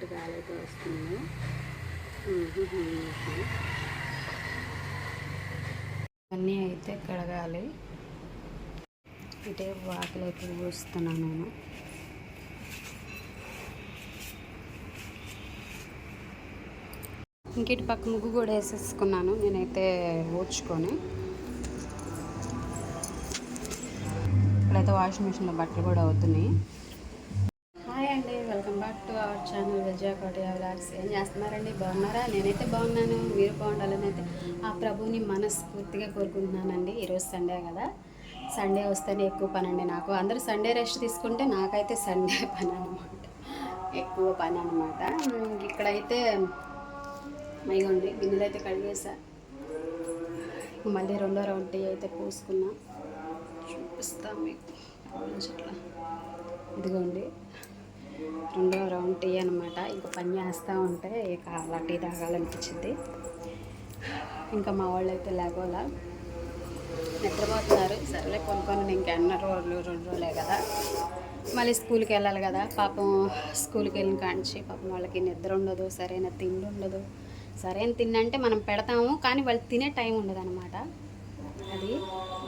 చల్లటి గాలి అయితే వస్తుంది అన్నీ అయితే కడగాలి. ఇటే వాకిలి అయితే ఊస్తున్నాను నేను. ఇంకటి ఇటు పక్క ముగ్గు కూడా వేసేసుకున్నాను. నేనైతే ఊడ్చుకొని. ఇప్పుడైతే వాషింగ్ మిషన్లో బట్టలు కూడా అవుతున్నాయి హాయ్ అండి welcome back to our channel Vijaya Kotaiah vlogs ఏం చేస్తున్నారండి? బాగున్నారా? నేనైతే బాగున్నాను. మీరు బాగుండాలని అయితే ఆ ప్రభుని మనస్ఫూర్తిగా కోరుకుంటున్నానండి. ఈరోజు సండే కదా. సండే వస్తేనే ఎక్కువ పని అండి నాకు. అందరూ సండే రెస్ట్ తీసుకుంటే నాకైతే సండే పని అనమాట ఎక్కువ పని అనమాట ఇక్కడైతే మైగోండి గిన్నెలు అయితే కడిగేసా. మళ్ళీ రెండో రౌండ్ టీ అయితే పోసుకున్నా. చూపిస్తాం మీకు. ఇదిగోండి. రెండో రౌండ్ టీ అనమాట ఇంకా పని చేస్తూ ఉంటే ఇక అలా టీ తాగాలనిపించింది. ఇంకా మా వాళ్ళు అయితే లేకోలా నిద్రపోతున్నారు. సరేలే కొనుక్కొని ఇంకా అన్న రోజులు రెండు రోజులే కదా. మళ్ళీ స్కూల్కి వెళ్ళాలి కదా. పాపం స్కూల్కి వెళ్ళిన కాంచి పాపం వాళ్ళకి నిద్ర ఉండదు సరైన తిండి ఉండదు. సరైన తిండి అంటే మనం పెడతాము కానీ వాళ్ళు తినే టైం ఉండదు అనమాట అది.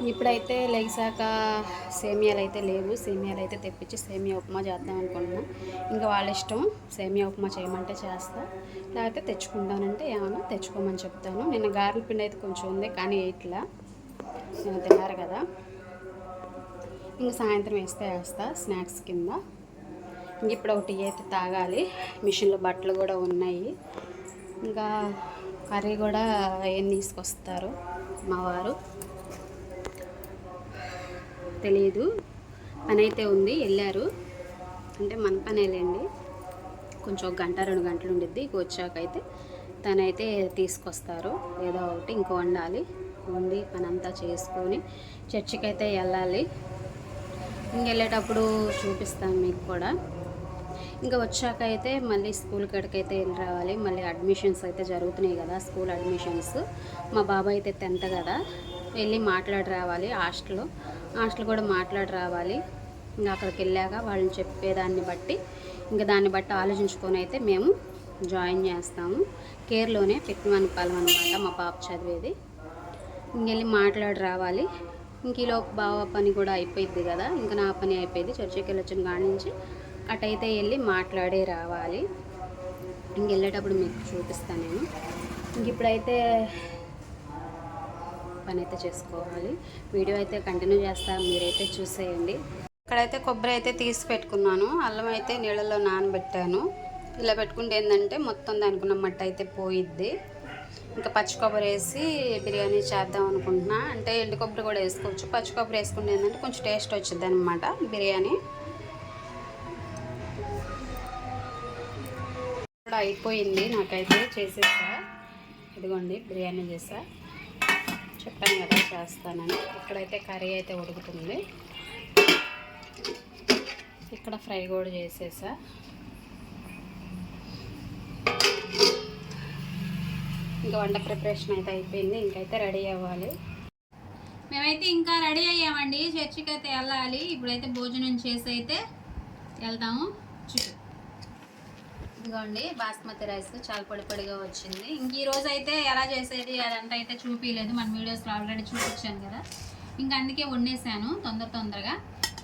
ఇప్పుడైతే లేచాక సేమియాలు అయితే లేవు. సేమియాలు అయితే తెప్పించి సేమియా ఉప్మా చేద్దాం అనుకుంటున్నా. ఇంకా వాళ్ళ ఇష్టం సేమియా ఉప్మా చేయమంటే చేస్తా. లేకపోతే తెచ్చుకుంటానంటే ఏమన్నా తెచ్చుకోమని చెప్తాను. నిన్న గారెల పిండి అయితే కొంచెం ఉంది కానీ ఇట్లా. నిన్న తిన్నారు కదా. ఇంక సాయంత్రం వేస్తే వేస్తా స్నాక్స్ కింద. ఇంక ఇప్పుడు ఒకటి అయితే తాగాలి. మిషన్లో బట్టలు కూడా ఉన్నాయి. ఇంకా కర్రీ కూడా ఏం తీసుకొస్తారు మా వారు. తెలియదు పని అయితే ఉంది వెళ్ళారు అంటే మన పనేలేండి. కొంచెం ఒక గంట రెండు గంటలు ఉండిద్ది. ఇక వచ్చాక అయితే తనైతే తీసుకొస్తారు. ఏదో ఒకటి ఇంకో వండాలి. వండి పని అంతా చేసుకొని చర్చికి అయితే వెళ్ళాలి ఇంకెళ్ళేటప్పుడు చూపిస్తాం మీకు కూడా. ఇంకా వచ్చాక అయితే మళ్ళీ స్కూల్ కాడికైతే వెళ్ళి రావాలి మళ్ళీ అడ్మిషన్స్ అయితే జరుగుతున్నాయి కదా స్కూల్ అడ్మిషన్స్. మా బాబాయ్ అయితే టెన్త్ కదా. వెళ్ళి మాట్లాడి రావాలి హాస్టల్లో. హాస్టల్ కూడా మాట్లాడి రావాలి. ఇంకా అక్కడికి వెళ్ళాక వాళ్ళని చెప్పేదాన్ని బట్టి ఇంకా దాన్ని బట్టి ఆలోచించుకొని అయితే మేము జాయిన్ చేస్తాము. కేర్లోనే పెట్టమనిపాలెం అనమాట మా పాప చదివేది. ఇంకెళ్ళి మాట్లాడి రావాలి. ఇంక ఈలో బావ పని కూడా అయిపోయింది కదా ఇంకా నా పని అయిపోయింది. చర్చికి వెళ్ళొచ్చిన కాడి నుంచి అటైతే వెళ్ళి మాట్లాడే రావాలి. ఇంకెళ్ళేటప్పుడు మీకు చూపిస్తాను నేను. ఇంక ఇప్పుడైతే పని అయితే చేసుకోవాలి. వీడియో అయితే కంటిన్యూ చేస్తాను మీరైతే చూసేయండి. ఇక్కడైతే కొబ్బరి అయితే తీసి పెట్టుకున్నాను. అల్లం అయితే నీళ్ళలో నానబెట్టాను. ఇలా పెట్టుకుంటే ఏంటంటే మొత్తం దానికి ఉన్న మట్టి అయితే పోయిద్ది. ఇంకా పచ్చి కొబ్బరి వేసి బిర్యానీ చేద్దాం అనుకుంటున్నా. అంటే ఎండు కొబ్బరి కూడా వేసుకోవచ్చు. పచ్చి కొబ్బరి వేసుకుంటే ఏంటంటే కొంచెం టేస్ట్ వచ్చింది అనమాట బిర్యానీ. కూడా అయిపోయింది. నాకైతే చేసేసా. ఇదిగోండి బిర్యానీ చేసా. చెప్పాను కదా చేస్తానని. ఇక్కడైతే కర్రీ అయితే ఉడుకుతుంది. ఇక్కడ ఫ్రై కూడా చేసేసా. ఇంకా వంట ప్రిపరేషన్ అయితే అయిపోయింది. ఇంకైతే రెడీ అవ్వాలి. మేమైతే ఇంకా రెడీ అయ్యామండి. చర్చికి అయితే వెళ్ళాలి. ఇప్పుడైతే భోజనం చేసి అయితే వెళ్తాము. చూ ఇదిగోండి బాస్మతి రైస్ చాలా పొడి పొడిగా వచ్చింది. ఇంక ఈ రోజు అయితే ఎలా చేసేది అదంతా అయితే చూపించలేదు మన వీడియోస్లో ఆల్రెడీ చూపించాను కదా. ఇంక అందుకే వండేసాను తొందర తొందరగా.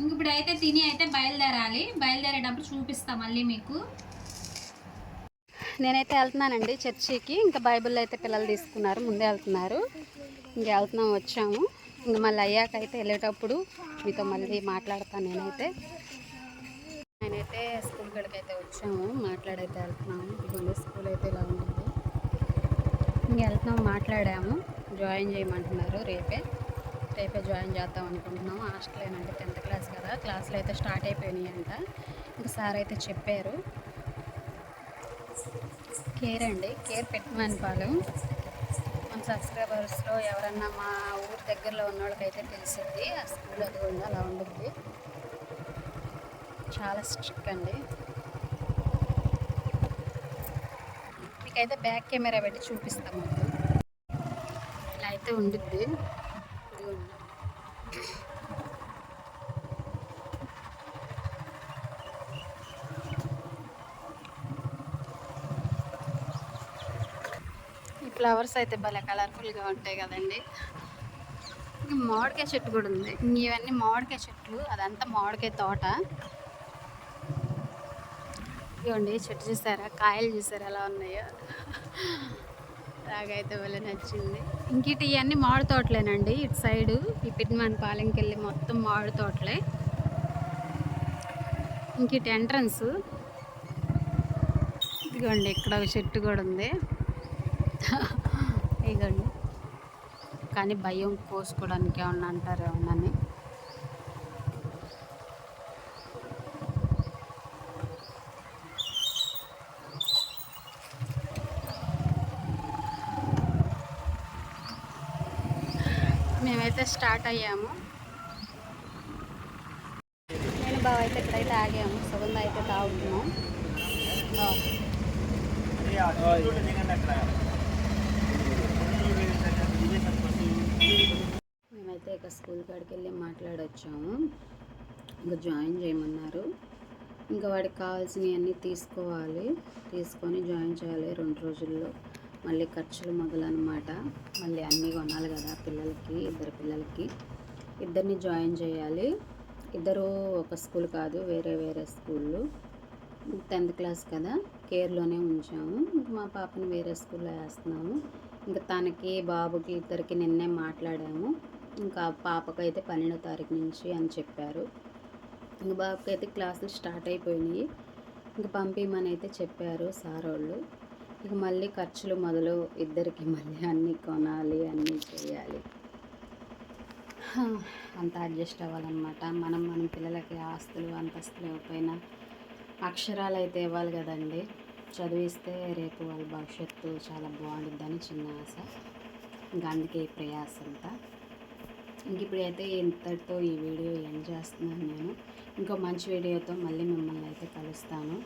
ఇంక ఇప్పుడు అయితే తిని అయితే బయలుదేరాలి. బయలుదేరేటప్పుడు చూపిస్తా మళ్ళీ మీకు. నేనైతే వెళ్తున్నానండి చర్చికి. ఇంకా బైబిల్ అయితే పిల్లలు తీసుకున్నారు. ముందే వెళ్తున్నారు. ఇంక వెళ్తున్నాం వచ్చాము. ఇంక మళ్ళీ అయ్యాక అయితే వెళ్ళేటప్పుడు మీతో మళ్ళీ మాట్లాడతాను నేనైతే. నేనైతే స్కూల్ కాడికి అయితే వచ్చాము మాట్లాడైతే వెళ్తున్నాము ఇదిగోండి స్కూల్ అయితే ఇలా ఉంటుంది. ఇంక వెళ్తున్నాము మాట్లాడాము. జాయిన్ చేయమంటున్నారు రేపే. రేపే జాయిన్ చేద్దాం అనుకుంటున్నాం హాస్టల్ ఏనంటే టెన్త్ క్లాస్ కదా క్లాసులు అయితే స్టార్ట్ అయిపోయినాయి అంట ఇంకా సార్ అయితే చెప్పారు. కేర్ అండి కేర్ పెట్టమని పాలు. మన సబ్స్క్రైబర్స్లో ఎవరన్నా మా ఊరి దగ్గరలో ఉన్న వాళ్ళకైతే తెలిసింది ఆ స్కూల్ అది ఉంది అలా ఉంటుంది. చాలా స్ట్రిక్ అండి మీకైతే బ్యాక్ కెమెరా పెట్టి చూపిస్తాము. ఇలా అయితే ఉండిద్ది. ఈ ఫ్లవర్స్ అయితే భలే కలర్ఫుల్గా ఉంటాయి కదండి. మామిడికాయ చెట్టు కూడా ఉంది. ఇవన్నీ మామిడికాయ చెట్లు అదంతా మామిడికాయ తోట. ఇవ్వండి చెట్టు చూసారా కాయలు చూసారా ఎలా ఉన్నాయో. రాగైతే భలే నచ్చింది. ఇంక ఇటు ఇవన్నీ మామిడి తోటలేనండి ఇటు సైడు ఈ పిట్మాన్ పాలెంకి వెళ్ళి మొత్తం మామిడి తోటలే. ఇంక ఇటు ఎంట్రన్స్. ఇదిగోండి ఇక్కడ ఒక చెట్టు కూడా ఉంది. ఇదిగోండి. కానీ భయం కోసుకోవడానికి ఏమన్నా అంటారేమోనని అయితే స్టార్ట్ అయ్యాము. నేను బావ అయితే ఇక్కడైతే ఆగాము. సుగంధ అయితే తాగుతున్నాం. మేమైతే ఇక స్కూల్ కాడికి వెళ్ళి మాట్లాడొచ్చాము. ఇంకా జాయిన్ చేయమన్నారు. ఇంకా వాడికి కావాల్సినవన్నీ తీసుకోవాలి. తీసుకొని జాయిన్ చేయాలి రెండు రోజుల్లో. మళ్ళీ ఖర్చులు మొదలన్నమాట. మళ్ళీ అన్నీ కొనాలి కదా పిల్లలకి ఇద్దరు పిల్లలకి. ఇద్దరిని జాయిన్ చేయాలి. ఇద్దరు ఒక స్కూల్ కాదు వేరే వేరే స్కూళ్ళు. టెన్త్ క్లాస్ కదా కేర్లోనే ఉంచాము. ఇంక మా పాపని వేరే స్కూల్లో వేస్తున్నాము. ఇంకా తనకి బాబుకి ఇద్దరికి నిన్నే మాట్లాడాము. ఇంకా పాపకైతే పన్నెండో తారీఖు నుంచి అని చెప్పారు. ఇంక బాబుకి అయితే క్లాసులు స్టార్ట్ అయిపోయినాయి. ఇంక పంపించమని అయితే చెప్పారు సార్ వాళ్ళు ఇక మళ్ళీ ఖర్చులు మొదలు ఇద్దరికి మళ్ళీ అన్నీ కొనాలి అన్నీ చేయాలి. అంత అడ్జస్ట్ అవ్వాలన్నమాట. మనం మన పిల్లలకి ఆస్తులు అంతస్తులు ఇవ్వకపోయినా అక్షరాలు అయితే ఇవ్వాలి కదండి. చదివిస్తే రేపు వాళ్ళ భవిష్యత్తు చాలా బాగుంటుందని చిన్న ఆశ. ఇంకా అందుకే ఈ ప్రయాస అంతా. ఇంక ఇప్పుడైతే ఇంతటితో ఈ వీడియో ఎండ్ చేస్తున్నాను నేను. ఇంకో మంచి వీడియోతో మళ్ళీ మిమ్మల్ని అయితే కలుస్తాను.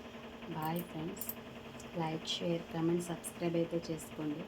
Bye friends. Like share comment subscribe అయితే చేసుకోండి.